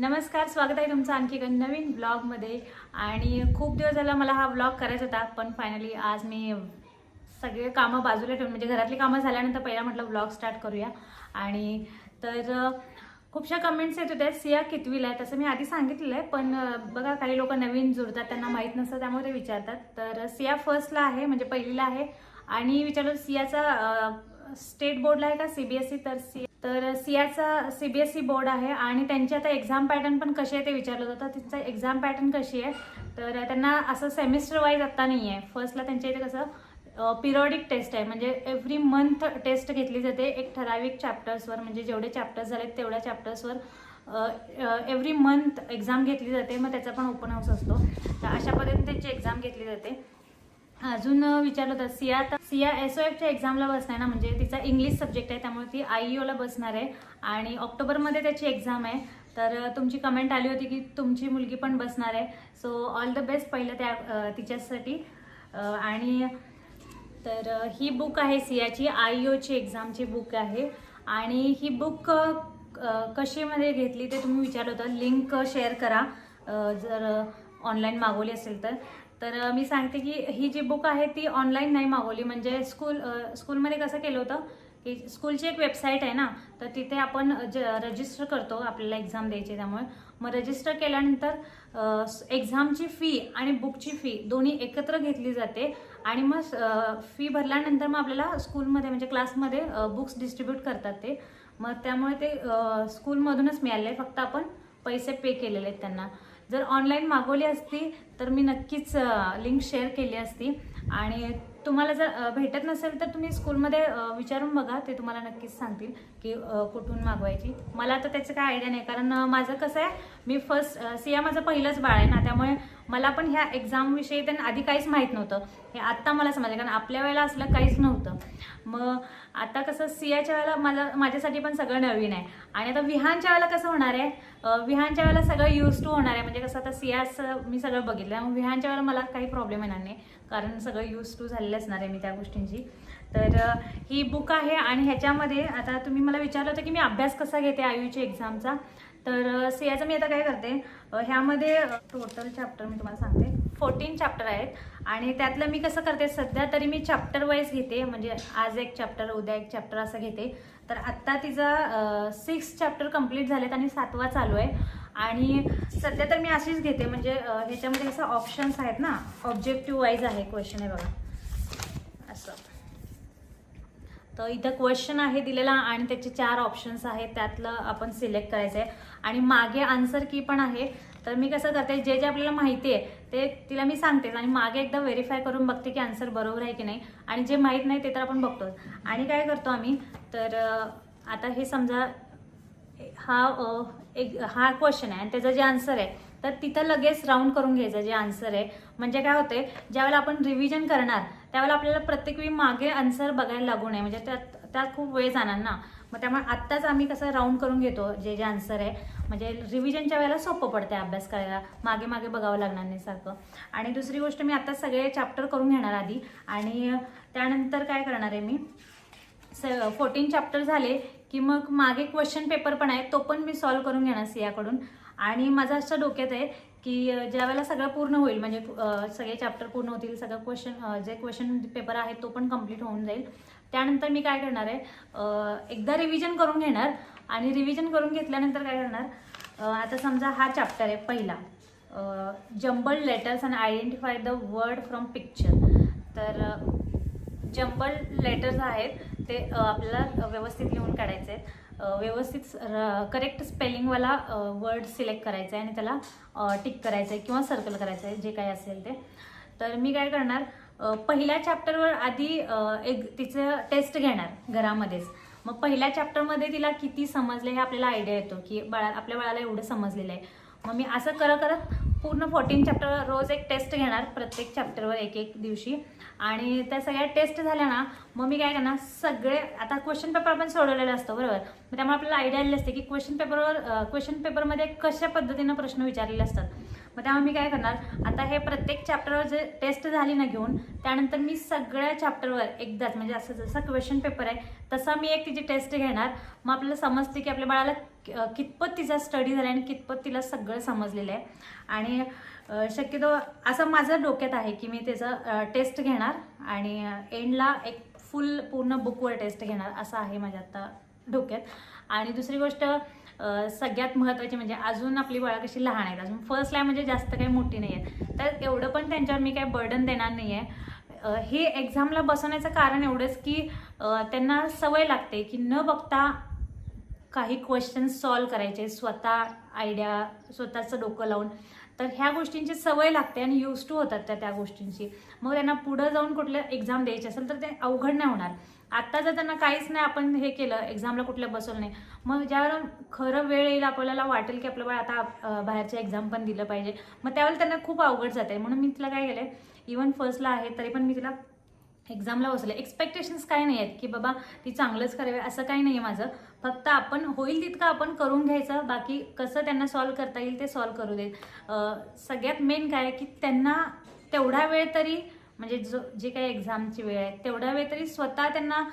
नमस्कार स्वागत आहे तुमचं आणखी एका नवीन ब्लॉगमध्ये. आणि खूप दिवस झाला मला हा ब्लॉग करायचा होता पण फायनली आज मी सगळे कामं बाजूला ठेवून म्हणजे घरातली कामं झाल्यानंतर पहिला म्हटलं ब्लॉग स्टार्ट करूया. आणि तर खूपशा कमेंट्स येत होत्या सिया कितवीला आहे तसं मी आधी सांगितलेलं आहे पण बघा काही लोक नवीन जुळतात त्यांना माहीत नसतं त्यामुळे ते विचारतात. तर सिया फर्स्टला आहे म्हणजे पहिलीला आहे. आणि विचारलं सियाचा स्टेट बोर्डला आहे का सीबीएसई तर सी तर सियाचा ई बोर्ड आहे आणि त्यांची आता एक्झाम पॅटर्न पण कशी आहे ते विचारलं होतं तर एक्झाम पॅटर्न कशी आहे? तर त्यांना असं सेमिस्टर वाईज आत्ता नाही आहे फर्स्टला त्यांच्या इथे कसं पिरियडिक टेस्ट आहे. म्हणजे एव्हरी मंथ टेस्ट घेतली जाते एक ठराविक चॅप्टर्सवर म्हणजे जेवढे चॅप्टर्स झालेत तेवढ्या चॅप्टर्सवर एव्हरी मंथ एक्झाम घेतली जाते. मग त्याचा पण ओपन हाऊस असतो. तर अशा पद्धतीने त्यांची एक्झाम घेतली जाते. अजून विचारलं होतं सिया तर सिया एस ओ एफच्या एक्झामला बसणार ना म्हणजे तिचा इंग्लिश सब्जेक्ट आहे त्यामुळे ती आय ओला बसणार आहे. आणि ऑक्टोबरमध्ये त्याची एक्झाम आहे. तर तुमची कमेंट आली होती की तुमची मुलगी पण बसणार आहे. सो ऑल द बेस्ट पहिलं त्या तिच्यासाठी. आणि तर ही बुक आहे सियाची आय ओची एक्झामची बुक आहे. आणि ही बुक कशीमध्ये घेतली ते तुम्ही विचारलं होतं. लिंक शेअर करा. जर ऑनलाईन मागवली असेल तर. तर मी सांगते की ही जी बुक आहे ती ऑनलाईन नाही मागवली. म्हणजे स्कूल स्कूलमध्ये कसं केलं होतं की स्कूलची एक वेबसाईट आहे ना तर तिथे आपण ज रजिस्टर करतो आपल्याला एक्झाम द्यायची त्यामुळे. मग रजिस्टर केल्यानंतर एक्झामची फी आणि बुकची फी दोन्ही एकत्र घेतली जाते. आणि मग फी भरल्यानंतर मग आपल्याला स्कूलमध्ये म्हणजे क्लासमध्ये बुक्स डिस्ट्रीब्यूट करतात ते. मग त्यामुळे ते स्कूलमधूनच मिळाले फक्त आपण पैसे पे केलेले आहेत त्यांना. जर ऑनलाईन मागवली असती तर मी नक्कीच लिंक शेअर केली असती. आणि तुम्हाला जर भेटत नसेल तर तुम्ही स्कूलमध्ये विचारून बघा. ते तुम्हाला नक्कीच सांगतील की कुठून मागवायची. मला तर त्याचं काय आयडिया नाही. कारण माझं कसं आहे मी फर्स्ट सिया माझं पहिलंच बाळ आहे ना त्यामुळे मला पण ह्या एक्झामविषयी त्यांना आधी काहीच माहीत नव्हतं. हे आत्ता मला समजलं कारण आपल्या वेळेला असलं काहीच नव्हतं. मग आता कसं सियाच्या वेळेला मला माझ्यासाठी पण सगळं नवीन आहे. आणि आता विहानच्या वेळेला कसं होणार आहे? विहानच्या वेळेला सगळं यूज टू होणार आहे. म्हणजे कसं आता सियाचं मी सगळं बघितलं. मग विहानच्या वेळेला मला काही प्रॉब्लेम येणार नाही. कारण सगळं यूज टू झालेलं असणार आहे मी त्या गोष्टींची. तर ही बुक आहे आणि ह्याच्यामध्ये आता तुम्ही मला विचारलं होतं की मी अभ्यास कसा घेते आयुची एक्झामचा तर सियाचं मी आता काय करते ह्यामध्ये टोटल चॅप्टर मी तुम्हाला सांगते. फोर्टीन चॅप्टर आहेत आणि त्यातलं मी कसं करते सध्या तरी मी चॅप्टर वाईज घेते म्हणजे आज एक चॅप्टर उद्या एक चॅप्टर असं घेते. तर आत्ता तिचा सिक्स चॅप्टर कंप्लीट झालेत आणि सातवा चालू आहे. आणि सध्या तर मी अशीच घेते म्हणजे ह्याच्यामध्ये कसं ऑप्शन्स आहेत ना ऑब्जेक्टिव्ह वाईज आहे क्वेश्चन आहे बघा असं तर इथं क्वेश्चन आहे दिलेला आणि त्याचे चार ऑप्शन्स आहेत त्यातलं आपण सिलेक्ट करायचं आहे आणि मागे आन्सर की पण आहे. तर मी कसं करते जे जे आपल्याला माहिती आहे ते तिला मी सांगते आणि मागे एकदा व्हेरीफाय करून बघते की आन्सर बरोबर आहे की नाही. आणि जे माहीत नाही ते तर आपण बघतोच. आणि काय करतो आम्ही तर आता हे समजा हा एक हा क्वेश्चन आहे आणि त्याचं जे आन्सर आहे तर तिथं लगेच राऊंड करून घ्यायचं जे आन्सर आहे. म्हणजे काय होते ज्यावेळेला आपण रिव्हिजन करणार त्यावेळेला आपल्याला प्रत्येक वेळी मागे आन्सर बघायला लागू नये. म्हणजे त्यात त्यात खूप वेळ जाणार ना. मग त्यामुळे आत्ताच आम्ही कसं राऊंड करून घेतो जे जे आन्सर आहे. म्हणजे रिव्हिजनच्या वेळेला सोपं पडते अभ्यास करायला. मागे मागे बघावं लागणार नाही सारखं. आणि दुसरी गोष्ट मी आत्ता सगळे चॅप्टर करून घेणार आधी. आणि त्यानंतर काय करणार आहे मी? स फोर्टीन चॅप्टर झाले. की मग मागे क्वेश्चन पेपर पण आहे तो पण मी सॉल्व करून घेणार सियाकडून. आणि माझं असं डोक्यात आहे की ज्यावेळेला ज्या वेळेला सगळं पूर्ण होईल म्हणजे सगळे चॅप्टर पूर्ण होतील सगळं क्वेश्चन जे क्वेश्चन पेपर आहे तो पण कंप्लीट होऊन जाईल. त्यानंतर मी काय करणार आहे एकदा रिव्हिजन करून घेणार. आणि रिव्हिजन करून घेतल्यानंतर काय करणार आता समजा हा चॅप्टर आहे पहिला. Jumble letters and identify the word from picture तर जम्बल जंबल लेटर्स आहेत ते आपल्याला व्यवस्थित लिहून काढायचे आहेत व्यवस्थित करेक्ट स्पेलिंगवाला वर्ड सिलेक्ट करायचा आहे आणि त्याला टिक करायचं आहे किंवा सर्कल करायचं आहे जे काही असेल ते. तर मी काय करणार पहिल्या चॅप्टरवर आधी एक तिचं टेस्ट घेणार घरामध्येच. मग पहिल्या चॅप्टरमध्ये तिला किती समजले हे आपल्याला आयडिया येतो की बाळा आपल्या बाळाला एवढं समजलेलं आहे. मग मी असं करत करत पूर्ण फोर्टीन चॅप्टर रोज एक टेस्ट घेणार प्रत्येक चॅप्टरवर एक एक दिवशी. आणि त्या सगळ्या टेस्ट झाल्या ना मग मी काय करणार सगळे आता क्वेश्चन पेपर आपण सोडवलेला असतो बरोबर? मग त्यामुळे आपल्याला आयडिया आलेली असते की क्वेश्चन पेपरवर क्वेश्चन पेपरमध्ये कशा पद्धतीनं प्रश्न विचारलेले असतात. मग त्यामुळे मी काय करणार आता हे प्रत्येक चॅप्टरवर जे टेस्ट झाली ना घेऊन त्यानंतर मी सगळ्या चॅप्टरवर एकदाच म्हणजे असं जसं क्वेश्चन पेपर आहे तसा मी एक तिची टेस्ट घेणार. मग आपल्याला समजते की आपल्या बाळाला कितपत तिचा स्टडी झाला आणि कितपत तिला सगळं समजलेलं आहे. आणि शक्यतो असं माझं डोक्यात आहे की मी त्याचं टेस्ट घेणार आणि एंडला एक फुल पूर्ण बुकवर टेस्ट घेणार असं आहे माझ्या आता डोक्यात. आणि दुसरी गोष्ट सगळ्यात महत्त्वाची म्हणजे अजून आपली बाळं कशी लहान आहेत अजून फर्स्टला आहे म्हणजे जास्त काही मोठी नाही आहेत तर एवढं पण त्यांच्यावर मी काही बर्डन देणार नाही आहे हे एक्झामला बसवण्याचं कारण एवढंच की त्यांना सवय लागते की न बघता काही क्वेश्चन्स सॉल्व करायचे स्वतः आयडिया स्वतःचं डोकं लावून. तर ह्या गोष्टींची सवय लागते आणि यूज टू होतात त्या त्या गोष्टींची. मग त्यांना पुढं जाऊन कुठल्या एक्झाम द्यायची असेल तर ते अवघड नाही होणार. आत्ता जर त्यांना काहीच नाही आपण हे केलं एक्झामला कुठल्या बसवलं नाही. मग ज्यावेळेला खरं वेळ येईल आपल्याला वाटेल की आपलं बाळ आता बाहेरचं एक्झाम पण दिलं पाहिजे. मग त्यावेळेला त्यांना खूप अवघड जाते म्हणून मी तिला काय केलं इवन फर्स्टला आहे तरी पण मी तिला एक्झामला बसले एक्सपेक्टेशन्स काय नाही आहेत की बाबा ती चांगलंच करावे असं काही नाही आहे माझं. फक्त आपण होईल तितकं आपण करून घ्यायचं. बाकी कसं त्यांना सॉल्व करता येईल ते सॉल्व करू देत. सगळ्यात मेन काय आहे की त्यांना तेवढा वेळ तरी म्हणजे जो जे काही एक्झामची वेळ आहे तेवढा वेळ तरी स्वतः त्यांना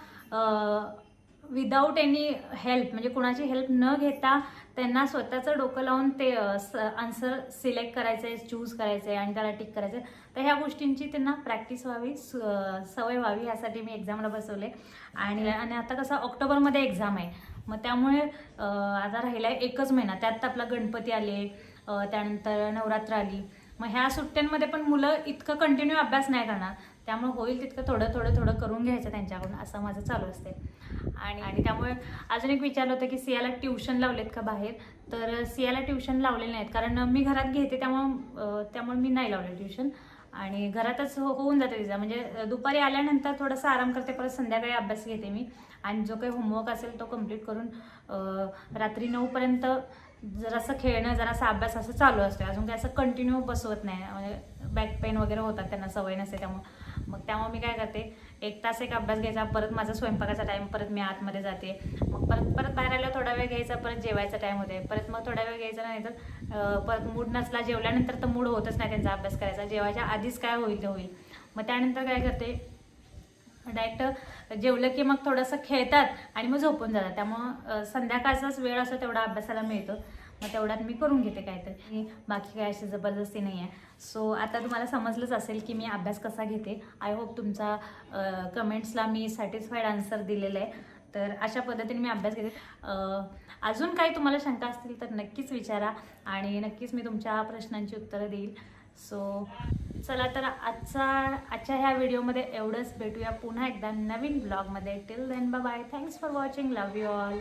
विदाऊट एनी हेल्प म्हणजे कुणाची हेल्प न घेता त्यांना स्वतःचं डोकं लावून ते आन्सर सिलेक्ट करायचं आहे चूज करायचं आहे आणि त्याला टिक करायचं आहे तर ह्या गोष्टींची त्यांना प्रॅक्टिस व्हावी सवय व्हावी यासाठी मी एक्झामला बसवले आणि आणि आता कसं ऑक्टोबरमध्ये एक्झाम आहे. मग त्यामुळे आता राहिला आहे एकच महिना. त्यात आपला गणपती आले त्यानंतर नवरात्र आली. मग ह्या सुट्ट्यांमध्ये पण मुलं इतकं कंटिन्यू अभ्यास नाही करणार. त्यामुळे होईल तितकं थोडं थोडं थोडं करून घ्यायचं त्यांच्याकडून असं माझं चालू असते आणि आणि त्यामुळे अजून एक विचारलं होतं की सियाला ट्युशन लावलेत का बाहेर? तर सियाला ट्युशन लावलेले नाहीत. कारण मी घरात घेते त्यामुळं त्यामुळे मी नाही लावले ट्युशन. आणि घरातच हो- होऊन जाते तिचा. म्हणजे दुपारी आल्यानंतर थोडासा आराम करते परत संध्याकाळी अभ्यास घेते मी. आणि जो काही होमवर्क असेल तो कंप्लीट करून रात्री नऊपर्यंत जरासं खेळणं जरासा अभ्यास असं चालू असतो अजून काही असं कंटिन्यू बसवत नाही. म्हणजे बॅक पेन वगैरे होतात त्यांना सवय नसते त्यामुळे. मग त्यामुळे मी काय करते एक तास एक अभ्यास घ्यायचा परत माझा स्वयंपाकाचा टाईम परत मी आतमध्ये जाते. मग परत परत बाहेर आल्यावर थोडा वेळ घ्यायचा परत जेवायचा टाईम होते परत मग थोडा वेळ घ्यायचा नाही तर परत मूड नसला जेवल्यानंतर तर मूड होतच नाही त्यांचा अभ्यास करायचा. जेवायच्या आधीच काय होईल ते होईल. मग त्यानंतर काय करते डायरेक्ट जेवलं की मग थोडंसं खेळतात आणि मग झोपून जातात. त्यामुळं संध्याकाळचाच वेळ असतो तेवढा अभ्यासाला मिळतो. मग तेवढ्यात मी करून घेते काहीतरी. बाकी काय अशी जबरदस्ती नाही आहे सो आता तुम्हाला समजलंच असेल की मी अभ्यास कसा घेते. आय होप तुमचा कमेंट्सला मी सॅटिस्फाईड आन्सर दिलेला आहे. तर अशा पद्धतीने मी अभ्यास घेते. अजून काही तुम्हाला शंका असतील तर नक्कीच विचारा आणि नक्कीच मी तुमच्या प्रश्नांची उत्तरं देईल. सो चला तर आजचा आजच्या ह्या व्हिडिओमध्ये एवढंच. भेटूया पुन्हा एकदा नवीन ब्लॉगमध्ये till then bye thanks for watching love you all